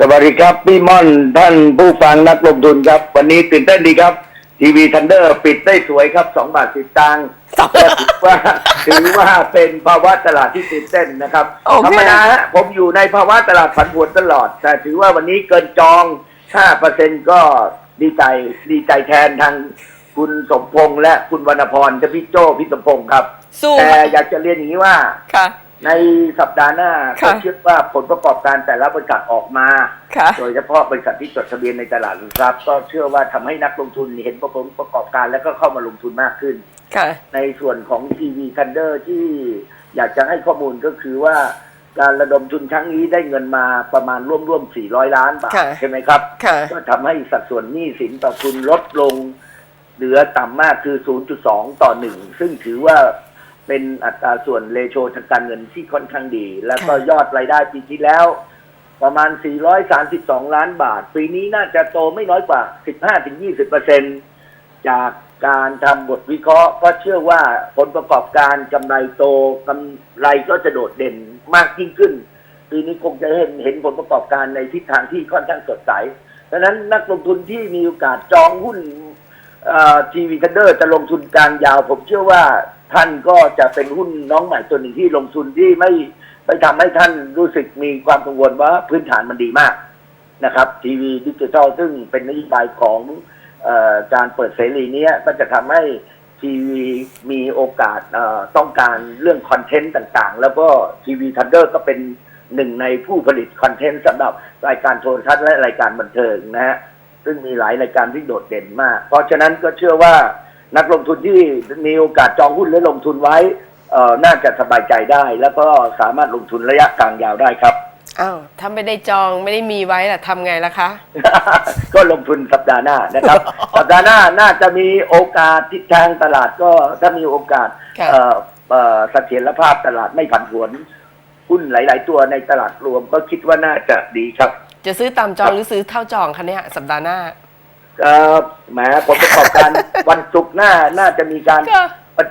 สวัสดีครับ พี่ม่อนท่านผู้ฟังนักลงทุนครับ วันนี้ตื่นเต้นดีครับ ทีวีทันเดอร์ปิดได้สวยครับสองบาทสิบตังค์และถือว่าถือว่าเป็นภาวะตลาดที่ตื่นเต้นนะครับโอเคธรรมดาฮะผมอยู่ในภาวะตลาดผันผวนตลอด แต่ถือว่าวันนี้เกินจองห้าเปอร์เซ็นก็ดีใจดีใจแทนทางคุณสมพงษ์และคุณวรรณพรกับพี่โจ้พี่สมพงษ์ครับสู้แต่ค่ะอยากจะเรียนอย่างนี้ว่าค่ะ ในสัปดาห์หน้าค่ะ ก็คิดว่าผลประกอบการแต่ละบริษัทออกมา ค่ะ โดยเฉพาะบริษัทที่จดทะเบียนในตลาดหลักทรัพย์ก็เชื่อว่าทำให้นักลงทุนเห็นผลประกอบการแล้วก็เข้ามาลงทุนมากขึ้น ค่ะ ในส่วนของ TV Thunder ที่อยากจะให้ข้อมูลก็คือว่า การระดมทุนครั้งนี้ได้เงินมาประมาณร่วมๆ400 ล้านบาทค่ะ ใช่ไหมครับ ค่ะ ก็ทำให้สัดส่วนหนี้สินต่อทุนลดลง เหลือต่ำมากคือ 0.2 ต่อ 1 ซึ่งถือว่า เป็นอัตราส่วนเลโชทางการเงินที่ค่อนข้างดี แล้วก็ค่ะยอดรายได้ปีที่แล้ว ประมาณ 432 ล้านบาท ปีนี้น่าจะโตไม่น้อยกว่า 15-20เปอร์เซ็นจากการทำบทวิเคราะห์ ก็เชื่อว่าผลประกอบการกำไรโตกำไรก็จะโดดเด่นมากยิ่งขึ้น ปีนี้คงจะเห็นเห็นผลประกอบการในทิศทางที่ค่อนข้างสดใสดังนั้นนักลงทุนที่มีโอกาสจองหุ้นทีวีทันเดอร์จะลงทุนกลางยาว ผมเชื่อว่า ท่านก็จะเป็นหุ้นน้องใหม่ตัวหนึ่งที่ลงทุนที่ไม่ไม่ทำให้ท่านรู้สึกมีความกังวลว่าพื้นฐานมันดีมากนะครับทีวีดิจิทัลซึ่งเป็นนโยบายของอการเปิดเสรีนี้ก็จะทำให้ทีวีมีโอกาสต้องการเรื่องคอนเทนต์ต่างๆ แล้วก็ทีวีทันเดอร์ก็เป็นหนึ่งในผู้ผลิตคอนเทนต์สำหรับรายการโทรทัศน์และรายการบันเทิงนะฮะซึ่งมีหลายรายการที่โดดเด่นมาก เพราะฉะนั้นก็เชื่อว่า นักลงทุนที่มีโอกาสจองหุ้นและลงทุนไว้เอ่อน่าจะสบายใจได้ แล้วก็สามารถลงทุนระยะกลางยาวได้ครับอ้าวถ้าไม่ได้จองไม่ได้มีไว้ล่ะทำไงล่ะคะ ก็ลงทุนสัปดาห์หน้านะครับ สัปดาห์หน้าน่าจะมีโอกาสทิศทางตลาดก็ถ้ามีโอกาสค่ะเอ่อเอ่อเสถียรภาพตลาดไม่ผันผวนหุ้นหลาย ๆ ตัวในตลาดรวมก็คิดว่าน่าจะดีครับ จะซื้อตามจองหรือซื้อเท่าจองคะเนี่ยสัปดาห์หน้า เอ่อแหมผลประกอบการ วันศุกร์หน้าน่าจะมีการค่ะ ประ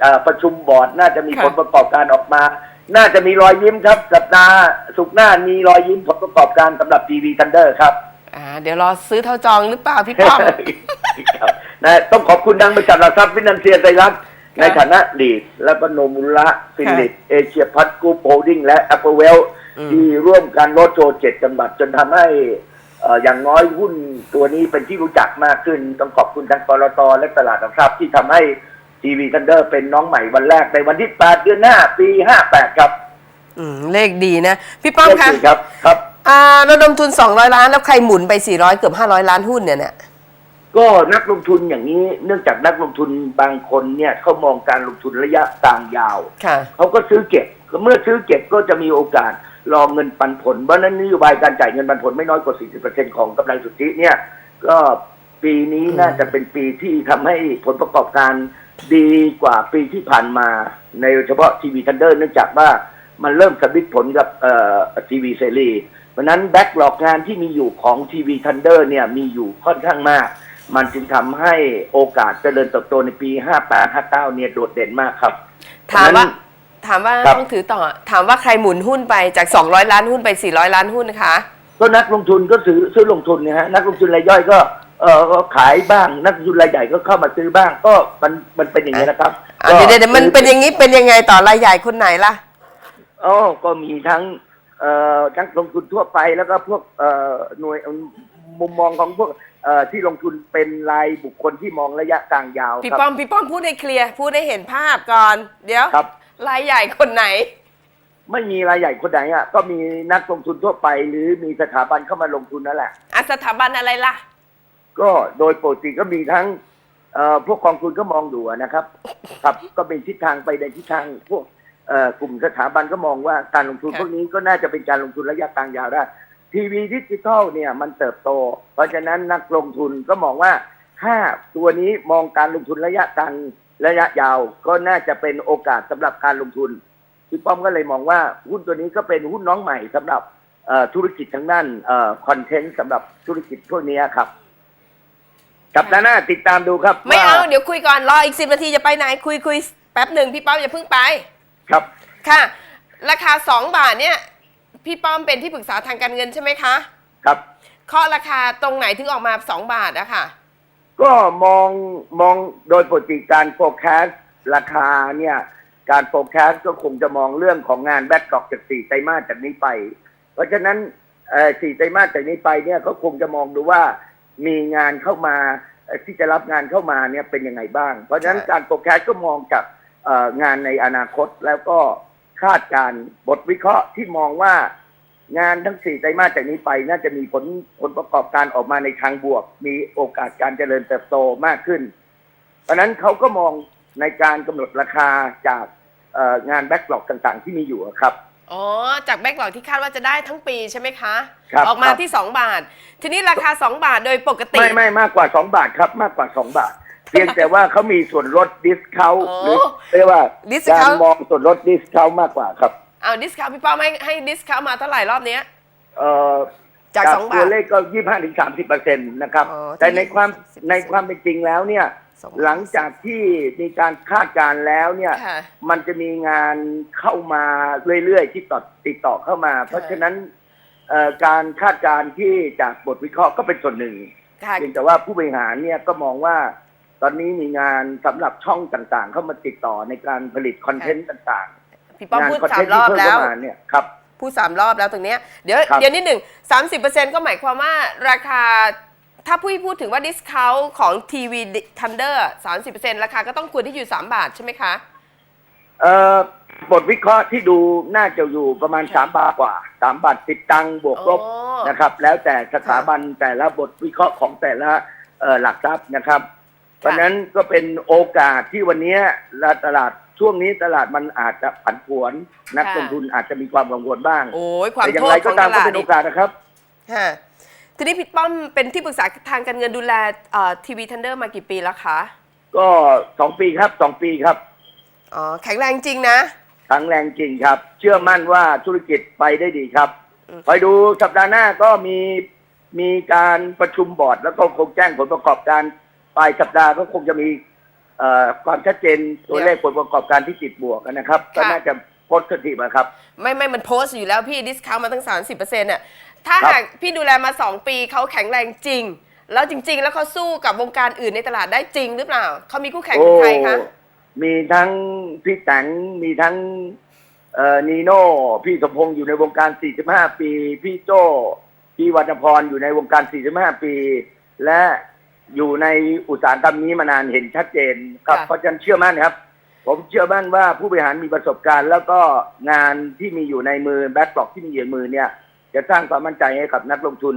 เอ่อประชุมบอร์ด น่าจะมีค่ะ ผลประกอบการออกมา น่าจะมีรอยยิ้มครับ สัปดาห์ศุกร์หน้ามีรอยยิ้มผลประกอบการสำหรับทีวีทันเดอร์ครับ อ่า เดี๋ยวรอซื้อเท่าจองหรือเปล่าพี่ป้อม ครับนะต้องขอบคุณทางบริษัทหลักทรัพย์ฟินแลนเซียไทยรัฐค่ะในฐานะลีด และก็โนมุระฟิลิปเอเชียพัฒกูโฮลดิ้งและแอปเปิลเวลอืม ที่ร่วมกันโรดโชว์เจ็ดจังหวัดจนทำให้เอ่ออย่างน้อยหุ้นตัวนี้เป็นที่รู้จักมากขึ้น ต้องขอบคุณทางปตทและตลาดหลักทรัพย์ที่ทำให้ทีวีทันเดอร์เป็นน้องใหม่วันแรกในวันที่ 8 เดือนหน้า ปี58 ครับ อืม เลขดีนะ พี่ป้อมคะครับครับอ่าระดมทุน 200 ล้าน แล้วใครหมุนไป 400 เกือบ 500 ล้านหุ้นเนี่ยเนี่ยก็นักลงทุนอย่างนี้เนื่องจากนักลงทุนบางคนเนี่ยเขามองการลงทุนระยะกลางยาวค่ะเขาก็ซื้อเก็บเมื่อซื้อเก็บก็จะมีโอกาส รอเงินปันผลเพราะฉะนั้นนโยบายการจ่ายเงินปันผลไม่น้อยกว่า 40%ของกำไรสุทธิเนี่ย ก็ปีนี้อืมน่าจะเป็นปีที่ทำให้ผลประกอบการดีกว่าปีที่ผ่านมา ในเฉพาะทีวีทันเดอร์เนื่องจากว่ามันเริ่มสำลิดผลกับเอ่อทีวีเซรีเพราะฉะนั้นแบ็กหลอกงานที่มีอยู่ของทีวีทันเดอร์เนี่ยมีอยู่ค่อนข้างมาก มันจึงทำให้โอกาสเจริญเติบโตในปี 58 59 เนี่ยโดดเด่นมากครับถามว่านั้น ถามว่าครับ ต้องถือต่อ ถามว่าใครหมุนหุ้นไปจาก 200 ล้านหุ้นไป 400 ล้านหุ้นนะคะ ก็นักลงทุนก็ซื้อซื้อลงทุนเนี่ยฮะนักลงทุนรายย่อยก็เออก็ขายบ้าง นักลงทุนรายใหญ่ก็เข้ามาซื้อบ้าง ก็มันมันเป็นอย่างนี้นะครับอะเดี๋ยวเดี๋ยวเดี๋ยวมันเป็นอย่างนี้เป็นยังไงต่อรายใหญ่คนไหนล่ะ อ๋อก็มีทั้งเอ่อนักลงทุนทั่วไปแล้วก็พวกเอ่อหน่วยมุมมองของพวกเอ่อที่ลงทุนเป็นรายบุคคลที่มองระยะกลางยาวพี่ครับป้อมพี่ป้อมพูดให้เคลียร์พูดให้เห็นภาพก่อน เดี๋ยว ครับ รายใหญ่คนไหน ไม่มีรายใหญ่คนไหนอะก็มีนักลงทุนทั่วไป หรือมีสถาบันเข้ามาลงทุนนั่นแหละ อะสถาบันอะไรล่ะ ก็โดยปกติก็มีทั้งเอ่อพวกกองทุนก็มองดูอะนะครับ ครับก็เป็นทิศทางไปในทิศทางพวกเอ่อกลุ่มสถาบันก็มองว่าการลงทุนค่ะพวกนี้ก็น่าจะเป็นการลงทุนระยะกลางยาวได้ทีวีดิจิทัลเนี่ยมันเติบโต เพราะฉะนั้นนักลงทุนก็มองว่าถ้าตัวนี้มองการลงทุนระยะกลาง ระยะยาวก็น่าจะเป็นโอกาสสำหรับการลงทุนพี่ป้อมก็เลยมองว่าหุ้นตัวนี้ก็เป็นหุ้นน้องใหม่สำหรับเอ่อธุรกิจทางด้านคอนเทนต์สำหรับธุรกิจพวกนี้ครับสัปดาห์หน้าติดตามดูครับ ไม่เอาว่เดี๋ยวคุยก่อน รออีกสิบนาทีจะไปไหน คุยคุยแป๊บหนึ่งพี่ป้อมอย่าเพิ่งไป ครับ ค่ะ ราคา2บาทเนี่ย พี่ป้อมเป็นที่ปรึกษาทางการเงินใช่ไหมคะ ครับเคาะราคาตรงไหนถึงออกมา2บาทอะค่ะ ก็มองมองโดยปกติการโฟกัสราคาเนี่ย การโฟกัสก็คงจะมองเรื่องของงานแบ็กกรอกจากสี่ไตรมาสจากนี้ไป เพราะฉะนั้นเอ่อสี่ไตรมาสจากนี้ไปเนี่ยก็คงจะมองดูว่ามีงานเข้ามาเอ่อที่จะรับงานเข้ามาเนี่ยเป็นยังไงบ้าง เพราะฉะนั้นใช่การโฟกัสก็มองจากเอ่องานในอนาคตแล้วก็คาดการณ์บทวิเคราะห์ที่มองว่า งานทั้งสี่ไตรมาสจากนี้ไป น่าจะมีผลผลประกอบการออกมาในทางบวก มีโอกาสการเจริญเติบโตมากขึ้น เพราะฉะนั้นเขาก็มองในการกำหนดราคาจากเอ่องานแบ็กหลอกต่างๆ ที่มีอยู่อะครับอ๋อ จากแบ็กหลอกที่คาดว่าจะได้ทั้งปีใช่ไหมคะครับออกมาครับที่ 2 บาท ทีนี้ราคา 2 บาทโดยปกติ ไม่ไม่มากกว่าสองบาทครับ มากกว่าสองบาท เพียงแต่ว่าเขามีส่วนลดดิสคาวโอ้หรือเรียกว่า discount การมองส่วนลดดิสคาวมากกว่าครับ เอาดิสคาวพี่ป้อมให้ให้ดิสคาวมาเท่าไหร่รอบเนี้ย เอ่อจากสองบาทตัวเลขก็ยี่ห้าถึงสามสิบเปอร์เซ็นต์นะครับ อ๋อแต่ในความ20%ในความเป็นจริงแล้วเนี่ย สองหลังจากที่มีการคาดการณ์แล้วเนี่ย ค่ะ มันจะมีงานเข้ามาเรื่อยๆที่ต่อติดต่อเข้ามา เพราะฉะนั้นเอ่อการคาดการณ์ที่จากบทวิเคราะห์ก็เป็นส่วนหนึ่ง ค่ะ เพียงแต่ว่าผู้บริหารเนี่ยก็มองว่า ตอนนี้มีงานสำหรับช่องต่างๆ เข้ามาติดต่อในการผลิตคอนเทนต์ต่าง พี่ๆป้อมงานพูดคอนสาเทมนต์รที่อบเพิ่มแล้วเข้ามาเนี่ยครับ พูดสามรอบแล้วตรงเนี้ยเดี๋ยวครับเดี๋ยวนิดหนึ่งสามสิบเปอร์เซ็นต์ก็หมายความว่าราคา ถ้าผู้พูดถึงว่าดิสคาวของทีวีทันเดอร์สามสิบเปอร์เซ็นต์ราคาก็ต้องควรที่อยู่สามบาทใช่ไหมคะ เอ่อบทวิเคราะห์ที่ดูน่าจะอยู่ประมาณสามบาทกว่าสามบาทติดตังค์บวกลบอ๋อนะครับ แล้วแต่สถาบันแต่ละบทวิเคราะห์ของแต่ละเอ่อหลักทรัพย์นะครับ เพราะฉะนั้นก็เป็นโอกาสที่วันนี้ตลาด ช่วงนี้ตลาดมันอาจจะผันผวน นักลงทุนอาจจะมีความกังวลบ้างโอ้ยความแต่อย่าโทงไรษขก็องตาตมก็ลาดเป็นโออีกกาสนะครับ ฮะทีนี้พี่ป้อมเป็นที่ปรึกษาทางการเงินดูแลทีวีทันเดอร์มากี่ปีแล้วคะก็สองปีครับสองปีครับอ๋อแข็งแรงจริงนะ ครั้งแรงจริงครับ เชื่อมั่นว่าธุรกิจไปได้ดีครับอืม คอยดูสัปดาห์หน้าก็มีมีการประชุมบอร์ด แล้วก็คงแจ้งผลประกอบการปลายสัปดาห์ก็คงจะมีเอ่อ ความชัดเจนตัวเลขผลประกอบการที่ติดบวกนะครับ ก็น่าจะโพสต์ทีนะครับ ไม่ไม่มันโพสต์อยู่แล้วพี่ดิสคาวมาตั้ง 30%เนี่ยถ้าครับหากพี่ดูแลมา 2 ปีเขาแข็งแรงจริง แล้วจริง ๆ แล้วเขาสู้กับวงการอื่นในตลาดได้จริงหรือเปล่าเขามีคู่แข่งคือใครคะมีทั้งพี่แตงมีทั้งเอ่อนีโน่พี่สมพงษ์อยู่ในวงการ 45 ปี พี่โจ้พี่วัฒพรอยู่ในวงการ 45 ปี และ อยู่ในอุตสาหกรรมนี้มานานเห็นชัดเจนครับค่ะ เพราะฉะนั้นเชื่อมั่นครับ ผมเชื่อมั่นว่าผู้บริหารมีประสบการณ์ แล้วก็งานที่มีอยู่ในมือแบ็กบล็อกที่มีอยู่ในมือเนี่ย จะสร้างความมั่นใจให้กับนักลงทุน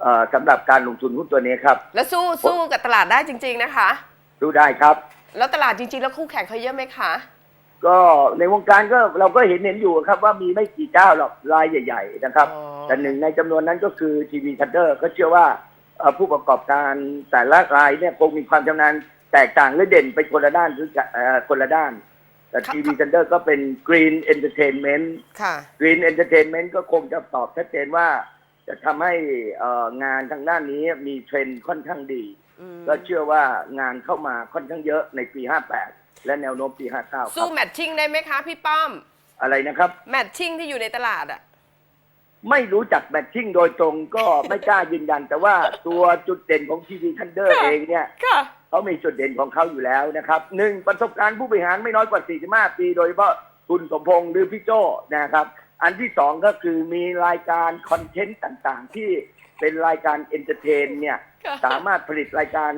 เอ่อสำหรับการลงทุนหุ้นตัวนี้ครับแล้วสู้สู้กับตลาดได้จริง ๆนะคะ ดูได้ครับ แล้วตลาดจริงๆ แล้วคู่แข่งเขาเยอะไหมคะ ก็ในวงการก็เราก็เห็นเห็นอยู่ครับว่ามีไม่กี่เจ้าหรอกรายใหญ่ ๆ นะครับ อ๋อ แต่หนึ่งในจำนวนนั้นก็คือทีวีทันเดอร์ก็เชื่อว่าเอ่อ ผู้ประกอบการแต่ละรายเนี่ยคงมีความชำนาญแตกต่างหรือเด่นไปคนละด้านหรือจะเอ่อคนละด้าน แต่ทีวีทันเดอร์ก็เป็น Green Entertainment ค่ะ Green Entertainment ก็คงจะตอบชัดเจนว่า จะทำให้เอ่องานทางด้านนี้มีเทรนด์ค่อนข้างดีอืมก็เชื่อว่างานเข้ามาค่อนข้างเยอะในปี 58 และแนวโน้มปี 59คสู้รับแมทชิ่งได้ไหมคะพี่ป้อม อะไรนะครับ แมทชิ่งที่อยู่ในตลาดอะ ไม่รู้จักแมทชิ่งโดยตรงก็ไม่กล้ายืนยัน แต่ว่าตัวจุดเด่นของทีวีทันเดอร์ค่ะเองเนี่ยค่ะ เขามีจุดเด่นของเขาอยู่แล้วนะครับหนึ่งประสบการณ์ผู้บริหารไม่น้อยกว่า 45 ปี โดยเฉพาะคุณสมพงษ์หรือพี่โจ้นะครับ อันที่สองก็คือมีรายการคอนเทนต์ต่างๆ ที่เป็นรายการเอนเตอร์เทนเนี่ยค่ะ สามารถผลิตรายการ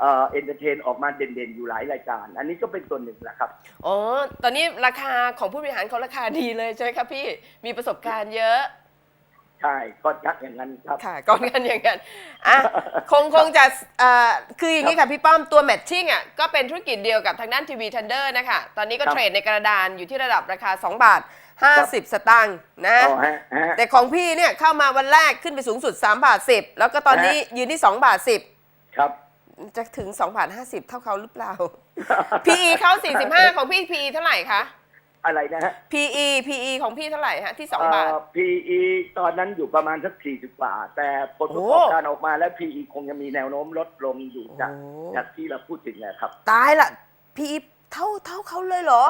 เอ่อเอนเตอร์เทนออกมาเด่นๆอยู่หลายรายการ อันนี้ก็เป็นส่วนหนึ่งแหละครับ อ๋อ ตอนนี้ราคาของผู้บริหารเขาราคาดีเลยใช่ไหมคะพี่ มีประสบการณ์เยอะ ใช่ก็ชักอย่างนั้นครับ ค่ะก่อนกันอย่างนั้นอะคงคงจะเอ่อคืออย่างนี้ค่ะพี่ป้อมตัวแมทชิ่งอะก็เป็นธุรกิจเดียวกับทางด้านทีวีทันเดอร์นะคะตอนนี้ก็ครับเทรดในกระดานอยู่ที่ระดับราคา 2 บาท 50 สตางค์นะ อ๋อฮะฮะ แต่ของพี่เนี่ยเข้ามาวันแรกขึ้นไปสูงสุด 3 บาท 10 แล้วก็ตอนนี้ยืนที่ 2 บาท ครับ 10 จะถึง 2 บาท 50 เท่าเขาหรือเปล่า PE เข้า 45 ของพี่ PE เท่าไหร่คะ อะไรนะฮะ PE PE ของพี่เท่าไหร่ฮะที่เอ่2บาทอ PE ตอนนั้นอยู่ประมาณสัก 40 กว่า แต่ผลประกอบโอ้การออกมาแล้ว PE คงจะมีแนวโน้มลดลงอยู่จากโอ้ จากที่เราพูดถึงนะครับ ตายละ PE เท่าเท่าเขาเลยเหรอ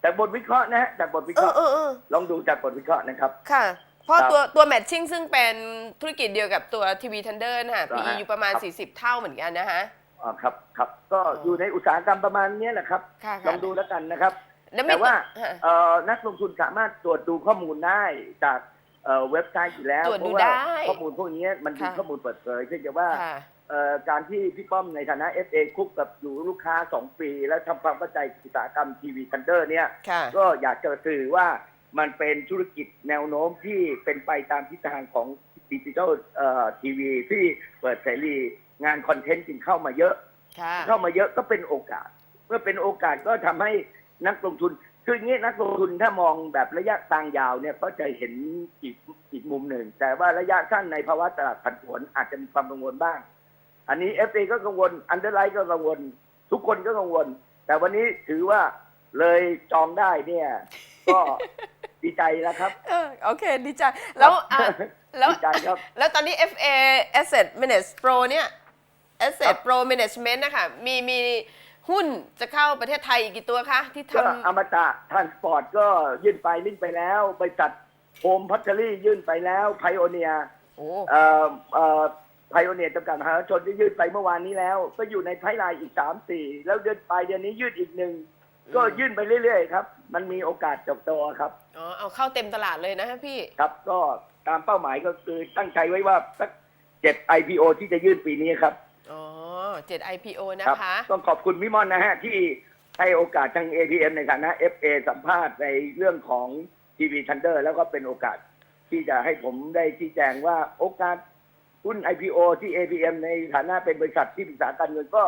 แต่บทวิเคราะห์นะฮะจากบทวิเอเคอราะห์เออเออลองดูจากบทวิเคราะห์นะครับ ค่ะ เพราะครับตัวตัวแมทชิ่งซึ่งเป็นธุรกิจเดียวกับตัวทีวีทันเดอร์นะคะครับ PE อยู่ประมาณครับ40 เท่าเหมือนกันนะคะอ่าครับครับก็อ๋อออยู่ในอุตสาหกรรมประมาณเนี้ยแหละครับ ค่ะลองดูแล้วกันนะครับแล้วมีแต่ว่าฮะเอ่อนักลงทุนสามารถตรวจดูข้อมูลได้จากเอ่อเว็บไซต์อยู่แล้วตรวจเพดูราะว่าได้ข้อมูลพวกนี้มันเป็นค่ะ ข้อมูลเปิดเผยเพียงแต่ว่า ค่ะ เอ่อการที่พี่ป้อมในฐานะ FA คุกกับอยู่ลูกค้า 2 ปี แล้วทำความเข้าใจอุตสาหกรรมทีวีทันเดอร์เนี่ย ค่ะ ก็อยากจะสื่อว่ามันเป็นธุรกิจแนวโน้มที่เป็นไปตามทิศทางของดิจิทัลทีวีที่เปิดเสรีงานคอนเทนต์จึงเข้ามาเยอะ ค่ะ เข้ามาเยอะก็เป็นโอกาส เมื่อเป็นโอกาสก็ทำให้ นักลงทุน คืออย่างนี้นักลงทุนถ้ามองแบบระยะกลางยาวเนี่ยก็จะเห็นอีกอีกมุมหนึ่ง แต่ว่าระยะสั้นในภาวะตลาดผันผวนอาจจะมีความกังวลบ้าง อันนี้ FA ก็กังวลอันเดอร์ไลท์ก็กังวล ทุกคนก็กังวล แต่วันนี้ถือว่าเลยจองได้เนี่ย ก็ดีใจแล้วครับเออโอเคดีใจแล้วอะแล้วดีใจครับแล้วตอนนี้ FA Asset Manage Pro เนี่ยครั Asset บ Pro Management นะคะมีมี หุ้นจะเข้าประเทศไทยอีกกี่ตัวคะ ที่ก็ทำอมตะทานสปอร์ตก็ยื่นไปลิ่งไปแล้วบริษัทโฮมพัชรี่ยื่นไปแล้วไพโอเนียโอ้เอ่อเอ่อไพโอเนียจำกัดมหาชนที่ยื่นไปเมื่อวานนี้แล้ว ก็อยู่ในไพไลน์อีกสามสี่แล้วเดือนปลายเดือนนี้ยื่นอีกหนึ่งก็ยื่นไปเรื่อยๆครับ มันมีโอกาสจบตัวครับ อ๋อเอาเข้าเต็มตลาดเลยนะฮะพี่ ครับก็ตามเป้าหมายก็คือตั้งใจไว้ว่าสักเจ็ด IPO ที่จะยื่นปีนี้ครับ อ๋อ เจ็ด IPO นะครัคะ ต้องขอบคุณพี่มอนนะฮะ ที่ให้โอกาสทาง ATM ในฐานะ FA สัมภาษณ์ในเรื่องของ TV Thunder แล้วก็เป็นโอกาสที่จะให้ผมได้ชี้แจงว่าโอกาสหุ้น IPO ที่ ATM ในฐานะเป็นบริษัทที่ปรึกษาการเงินก็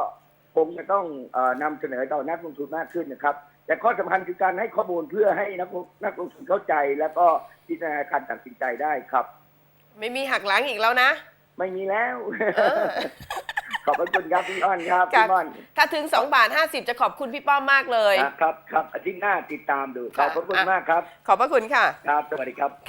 คงจะต้องเออนำเสนอต่อนักลงทุนมากขึ้นนะครับ แต่ข้อสำคัญคือการให้ข้อมูลเพื่อให้นักลงนักลงทุนเข้าใจ แล้วก็พิจารณาการตัดสินใจได้ครับ ไม่มีหักหลังอีกแล้วนะ ไม่มีแล้ว เออ ขอบพระคุณครับพี่อ้อนครับครับพี่ม่อนถ้าถึง2บาท50 จะขอบคุณพี่ป้อมมากเลยครับครับอาทิตย์หน้าติดตามดูขอบพระคุณอะมากครับ ขอบพระคุณค่ะ ครับสวัสดีครับ